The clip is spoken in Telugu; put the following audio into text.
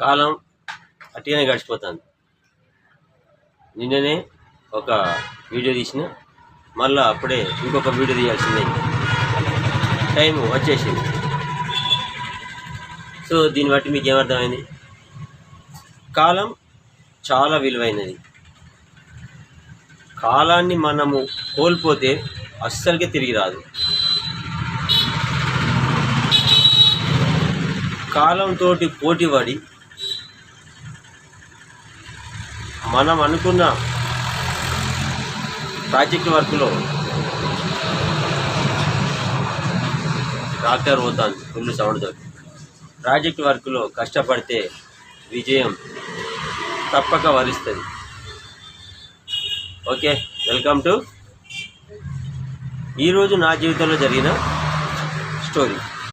కాలం అట్టిగానే గడిచిపోతుంది. నిన్ననే ఒక వీడియో తీసిన మళ్ళీ అప్పుడే ఇంకొక వీడియో తీయాల్సిందే. టైం వచ్చేసింది. సో దీన్ని బట్టి మీకు ఏమర్థమైంది? కాలం చాలా విలువైనది. కాలాన్ని మనము కోల్పోతే అస్సలకే తిరిగి రాదు. కాలంతో పోటీ మనం అనుకున్న ప్రాజెక్ట్ వర్క్లో డాక్టర్ పోతాను ఫుల్ సౌండ్తో ప్రాజెక్ట్ వర్క్లో కష్టపడితే విజయం తప్పక వరిస్తుంది. ఓకే వెల్కమ్ టు ఈరోజు నా జీవితంలో జరిగిన స్టోరీ.